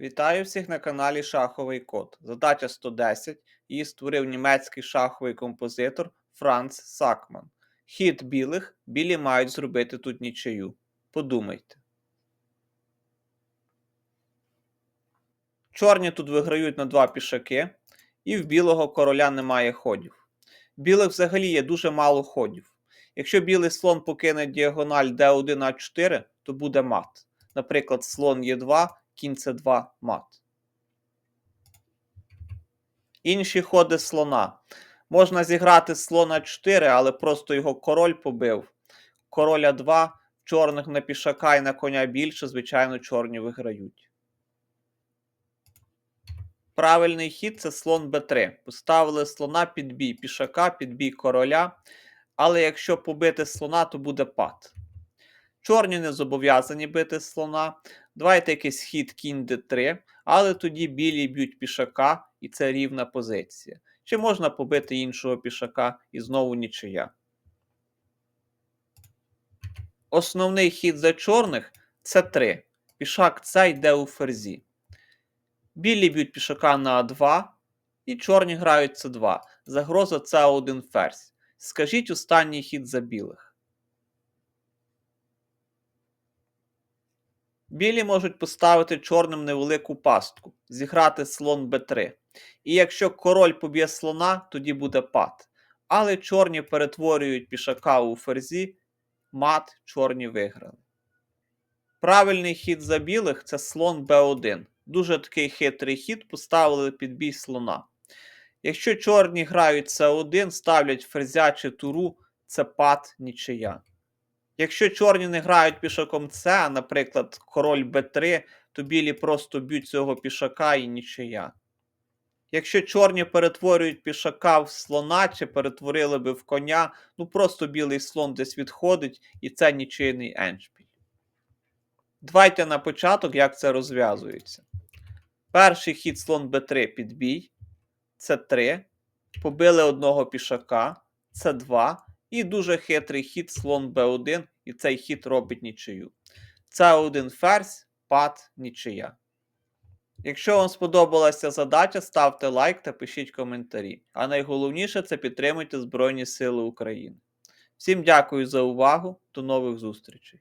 Вітаю всіх на каналі Шаховий Код. Задача 110. Її створив німецький шаховий композитор Франц Сакман. Хід білих, білі мають зробити тут нічию. Подумайте. Чорні тут виграють на два пішаки, і в білого короля немає ходів. Білих взагалі є дуже мало ходів. Якщо білий слон покине діагональ d1 a4, то буде мат. Наприклад, слон Е2, кінь С2 мат. Інші ходи слона. Можна зіграти слона 4, але просто його король побив. Короля 2, чорних на пішака і на коня більше, звичайно, чорні виграють. Правильний хід це слон Б3. Поставили слона під бій пішака, під бій короля. Але якщо побити слона, то буде пад. Чорні не зобов'язані бити слона. Давайте якийсь хід кінь d3, але тоді білі б'ють пішака, і це рівна позиція. Чи можна побити іншого пішака і знову нічия. Основний хід за чорних це 3. Пішак це йде у ферзі. Білі б'ють пішака на А2, і чорні грають С2. Загроза це 1 ферзь. Скажіть останній хід за білих. Білі можуть поставити чорним невелику пастку, зіграти слон Б3. І якщо король поб'є слона, тоді буде пад. Але чорні перетворюють пішака у ферзі, мат чорні виграли. Правильний хід за білих це слон Б1. Дуже такий хитрий хід поставили під бій слона. Якщо чорні грають С1, ставлять ферзя чи туру, це пад нічия. Якщо чорні не грають пішаком С, наприклад, король Б3, то білі просто б'ють цього пішака і нічия. Якщо чорні перетворюють пішака в слона чи перетворили би в коня, ну просто білий слон десь відходить, і це нічийний еншпіль. Давайте на початок, як це розв'язується. Перший хід слон Б3 підбій. Це 3. Побили одного пішака. Це 2. І дуже хитрий хід слон Б1, і цей хід робить нічию. Це один ферзь, пад, нічия. Якщо вам сподобалася задача, ставте лайк та пишіть коментарі. А найголовніше це підтримуйте Збройні Сили України. Всім дякую за увагу, до нових зустрічей!